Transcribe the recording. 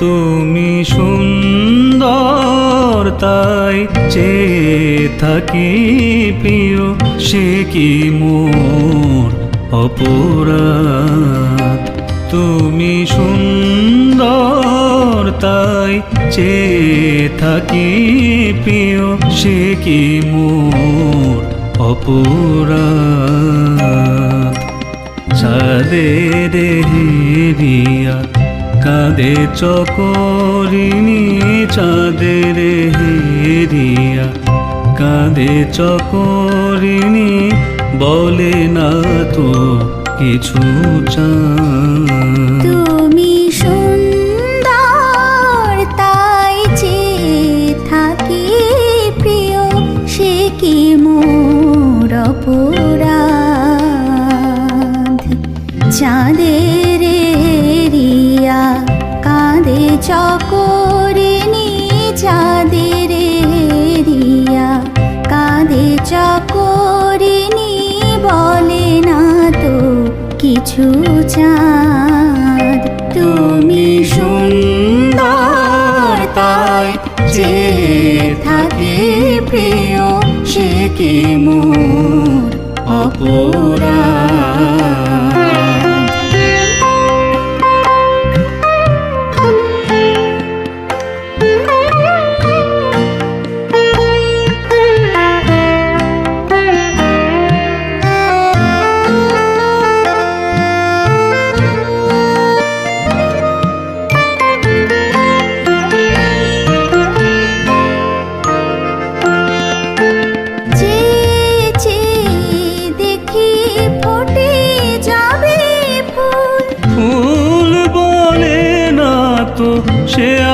তুমি সুন্দর, তাই চে থাকি প্রিয়। সে কি মোর অপরাধ? তুমি সুন্দর, তাই চে থাকি প্রিয়। সে কি মোর অপরাধ? ছাদে রে রিয়া কাঁদে চকরিনি চাঁদের হেরিয়া। কাঁদে চকরিনি বলে না তো কিছু তুমি সুন্দর, তাই যে থাকি প্রিয়, সে কি মোর অপরাধ? চাঁদের কাঁদে চকরিনি চাঁদের রিয়া কাঁদে চকরিনি বলে না তো কিছু চাঁদ। তুমি সুন্দর তাই যে থাকে প্রিয়, সে কি মোর অপরাধ? 谁爱